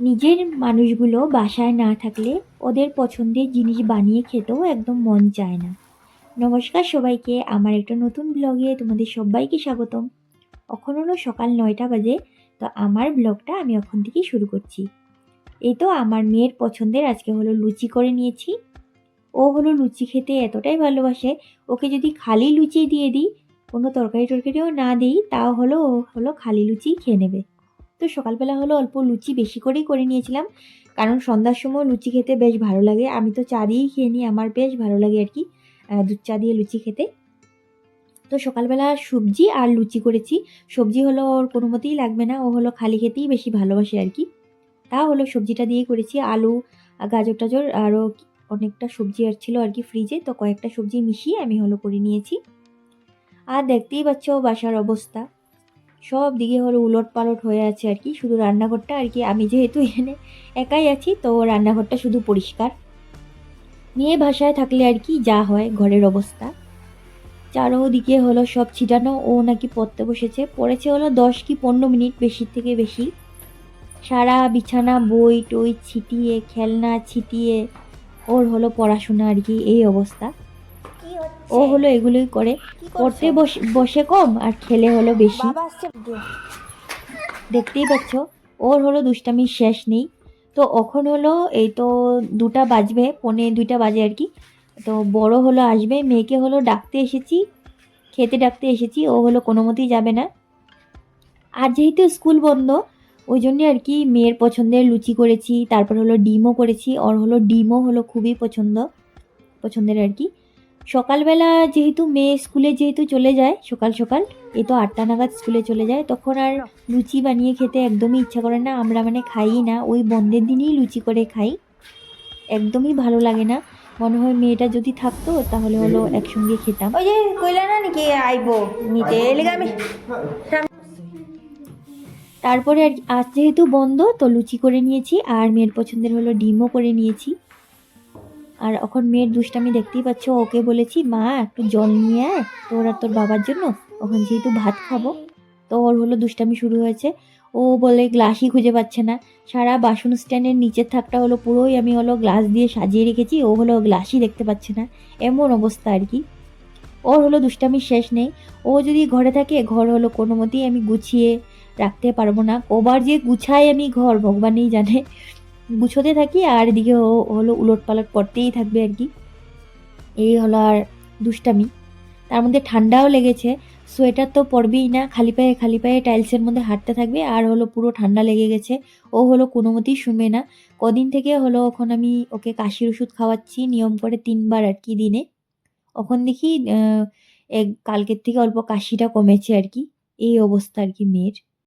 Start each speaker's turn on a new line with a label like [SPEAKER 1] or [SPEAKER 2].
[SPEAKER 1] নিজের মানুষগুলো বাসায় না থাকলে ওদের পছন্দের জিনিস বানিয়ে খেতেও একদম মন চায় না। নমস্কার সবাইকে, আমার একটা নতুন ব্লগে তোমাদের সবাইকে স্বাগতম। এখন হলো সকাল নয়টা বাজে, তো আমার ব্লগটা আমি এখন থেকেই শুরু করছি। এই তো আমার মেয়ের পছন্দের আজকে হলো লুচি করে নিয়েছি। ও হলো লুচি খেতে এতটাই ভালোবাসে, ওকে যদি খালি লুচি দিয়ে দিই, কোনো তরকারি টরকারিও না দিই তাও হলো ও হলো খালি লুচি খেয়ে নেবে। তো সকালবেলা হলো অল্প লুচি বেশি করেই করে নিয়েছিলাম। কারণ সন্ধ্যার সময় লুচি খেতে বেশ ভালো লাগে। আমি তো চা দিয়েই খেয়ে নিই, আমার বেশ ভালো লাগে আর কি দুধ চা দিয়ে লুচি খেতে। তো সকালবেলা সবজি আর লুচি করেছি। সবজি হলো ওর কোনো মতেই লাগবে না, ও হলো খালি খেতেই বেশি ভালোবাসে আর কি। তা হলো সবজিটা দিয়ে করেছি আলু গাজর টাজর, আরও অনেকটা সবজি আর ছিল আর কি ফ্রিজে তো কয়েকটা সবজি মিশিয়ে আমি হলো করে নিয়েছি। আর দেখতেই পাচ্ছ বাসার অবস্থা। সব দিকে হলো উলট পালট হয়ে আছে আর কি, শুধু রান্নাঘরটা আর কি। আমি যেহেতু এখানে একাই আছি, তো রান্নাঘরটা শুধু পরিষ্কার। মেয়ে ভাষায় থাকলে আর কি যা হয়, ঘরের অবস্থা। চারোদিকে হলো সব ছিটানো, ও নাকি পড়তে বসেছে। পড়েছে হলো দশ কি পনেরো মিনিট বেশি থেকে বেশি। সারা বিছানা, বই টই ছিটিয়ে, খেলনা ছিটিয়ে, ওর হলো পড়াশোনা আর কি, এই অবস্থা। ও হলো এগুলোই করে। পড়তে বসে বসে কম আর খেলে হলো বেশি। দেখতেই পাচ্ছ ওর হলো দুষ্টামির শেষ নেই। তো এখন হলো এই তো দুটা বাজবে পনে দুইটা বাজে আর কি। তো বড় হলো আসবে মেয়েকে হলো ডাকতে এসেছি খেতে ডাকতে এসেছি ও হলো কোনো মতেই যাবে না। আর যেহেতু স্কুল বন্ধ ওই জন্যে আর কি মেয়ের পছন্দের লুচি করেছি তারপর হলো ডিমও করেছি ওর হলো ডিমও হলো খুবই পছন্দ পছন্দের আর কি। সকালবেলা যেহেতু মেয়ে স্কুলে যেহেতু চলে যায় সকাল সকাল এই তো আটটা নাগাদ স্কুলে চলে যায় তখন আর লুচি বানিয়ে খেতে একদমই ইচ্ছা করে না আমরা মানে খাই না ওই বন্ধের দিনই লুচি করে খাই একদমই ভালো লাগে না মনে হয় মেয়েটা যদি থাকতো তাহলে হলো একসঙ্গে খেতাম।
[SPEAKER 2] ওই যে কইলা না নাকি আইবো নিতে এলিগা আমি।
[SPEAKER 1] তারপরে আর আজ যেহেতু বন্ধ তো লুচি করে নিয়েছি আর মেয়ের পছন্দের হলো ডিমও করে নিয়েছি। আর এখন মেয়ের দুষ্টামি দেখতেই পাচ্ছ, ওকে বলেছি, মা, একটু জল নিয়ে আয় তোর আর তোর বাবার জন্য, ওখানে যেহেতু ভাত খাব। তো ওর হলো দুষ্টামি শুরু হয়েছে। ও বলে, গ্লাসই খুঁজে পাচ্ছে না। সারা বাসন স্ট্যান্ডের নিচের থাকটা হলো পুরোই আমি হলো গ্লাস দিয়ে সাজিয়ে রেখেছি, ও হলো গ্লাসই দেখতে পাচ্ছে না। এমন অবস্থা আর কি। ওর হলো দুষ্টামির শেষ নেই। ও যদি ঘরে থাকে, ঘর হলো কোনো মতেই আমি গুছিয়ে রাখতে পারব না। কবার যে গুছাই আমি ঘর, ভগবানই জানে। গুছোতে থাকি আর এদিকে ও হলো উলট পালট করতেই থাকবে আর কি। এই হলো আর দুষ্টামি। তার মধ্যে ঠান্ডাও লেগেছে। সোয়েটার তো পরবেই না, খালি পায়ে খালি পায়ে টাইলসের মধ্যে হাঁটতে থাকবে আর হলো পুরো ঠান্ডা লেগে গেছে। ও হলো কোনো মতেই শুনবে না। কদিন থেকে হলো ওখন আমি ওকে কাশির ওষুধ খাওয়াচ্ছি, নিয়ম করে তিনবার আর কি দিনে। ওখন দেখি কালকের থেকে অল্প কাশিটা কমেছে আর কি। এই অবস্থা আর কি মেয়ের।